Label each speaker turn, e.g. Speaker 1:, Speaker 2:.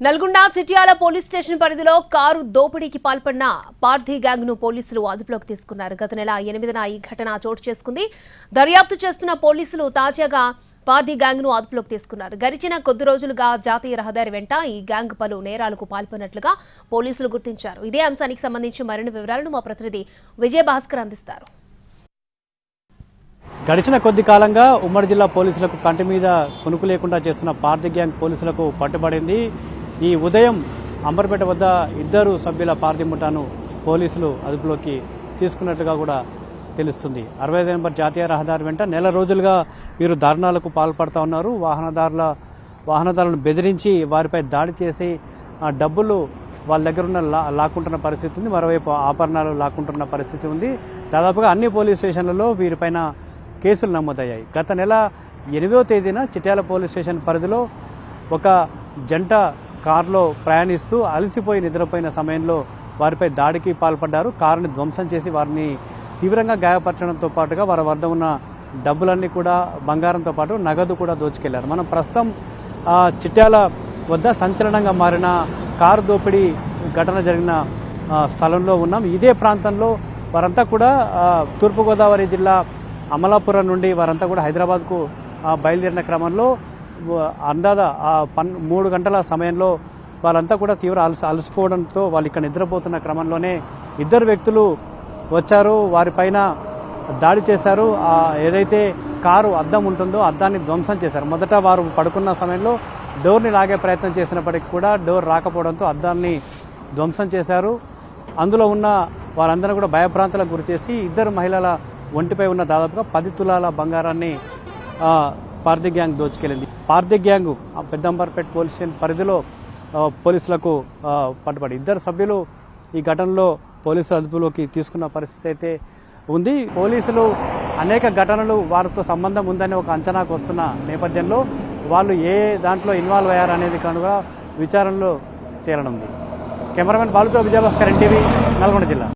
Speaker 1: Nalgonda Chityal police station పరిధిలో car దోపిడీకి పాల్పడిన పార్థీ గ్యాంగ్ను పోలీసులు అదుపులోకి తీసుకున్నారు. గత నెల ఎనిమిదిన ఈ ఘటన చోటు చేసుకుంది. దర్యాప్తు చేస్తున్న పోలీసులు తాజాగా పార్థీ గ్యాంగ్ను అదుపులోకి తీసుకున్నారు. గడిచిన కొద్ది రోజులుగా జాతీయ రహదారి వెంట ఈ గ్యాంగ్ పలు నేరాలకు పాల్పడినట్లుగా పోలీసులు గుర్తించారు. ఇదే అంశానికి సంబంధించి మరిన్ని వివరాలను మా ప్రతినిధి విజయ భాస్కర్ అందిస్తారు.
Speaker 2: గడిచిన కొద్ది కాలంగా ఉమ్మడి జిల్లా పోలీసులకు కంటి మీద కొనుకు లేకుండా చేస్తున్న పార్థి గ్యాంగ్ పోలీసులకు పట్టుబడింది. ఈ ఉదయం అంబర్పేట వద్ద ఇద్దరు సభ్యుల పార్థి ముఠాను పోలీసులు అదుపులోకి తీసుకున్నట్లుగా కూడా తెలుస్తుంది. అరవై ఐదు నెంబర్ జాతీయ రహదారి వెంట నెల రోజులుగా వీరు దారుణాలకు పాల్పడుతూ ఉన్నారు. వాహనదారుల వాహనదారులను బెదిరించి వారిపై దాడి చేసి డబ్బులు వాళ్ళ దగ్గర ఉన్న లా లాక్కుంటున్న పరిస్థితి ఉంది. మరోవైపు ఆభరణాలు లాక్కుంటున్న పరిస్థితి ఉంది. దాదాపుగా అన్ని పోలీస్ స్టేషన్లలో వీరిపైన కేసులు నమోదయ్యాయి. గత నెల ఎనిమిదో తేదీన చిట్యాల పోలీస్ స్టేషన్ పరిధిలో ఒక జంట కారులో ప్రయాణిస్తూ అలసిపోయి నిద్రపోయిన సమయంలో వారిపై దాడికి పాల్పడ్డారు. కారుని ధ్వంసం చేసి వారిని తీవ్రంగా గాయపరచడంతో పాటుగా వారి వద్ద ఉన్న డబ్బులన్నీ కూడా బంగారంతో పాటు నగదు కూడా దోచుకెళ్ళారు. మనం ప్రస్తుతం చిట్యాల వద్ద సంచలనంగా మారిన కారు దోపిడీ ఘటన జరిగిన స్థలంలో ఉన్నాం. ఇదే ప్రాంతంలో వారంతా కూడా తూర్పుగోదావరి జిల్లా అమలాపురం నుండి వారంతా కూడా హైదరాబాద్కు బయలుదేరిన క్రమంలో అందాదా ఆ పన్ మూడు గంటల సమయంలో వాళ్ళంతా కూడా తీవ్ర అలసి అలసిపోవడంతో వాళ్ళు ఇక్కడ నిద్రపోతున్న క్రమంలోనే ఇద్దరు వ్యక్తులు వచ్చారు. వారిపైన దాడి చేశారు. ఆ ఏదైతే కారు అద్దం ఉంటుందో అద్దాన్ని ధ్వంసం చేశారు. మొదట వారు పడుకున్న సమయంలో డోర్ని లాగే ప్రయత్నం చేసినప్పటికీ కూడా డోర్ రాకపోవడంతో అద్దాన్ని ధ్వంసం చేశారు. అందులో ఉన్న వారందరూ కూడా భయభ్రాంతులకు గురిచేసి ఇద్దరు మహిళల ఒంటిపై ఉన్న దాదాపుగా పది తులాల బంగారాన్ని Parthi gang దోచుకెళ్ళింది. Pardhi gang Peddamberpet Peddamberpet police station పరిధిలో పోలీసులకు పట్టుబడి. ఇద్దరు సభ్యులు ఈ ఘటనలో పోలీసు అదుపులోకి తీసుకున్న పరిస్థితి అయితే ఉంది. పోలీసులు అనేక ఘటనలు వారితో సంబంధం ఉందని ఒక అంచనాకు వస్తున్న నేపథ్యంలో వాళ్ళు ఏ దాంట్లో ఇన్వాల్వ్ అయ్యారనేది కనుక విచారణలో తేలనుంది. కెమెరామెన్ బాలుతో విజయభాస్కర్ ఎన్టీవీ నల్గొండ జిల్లా.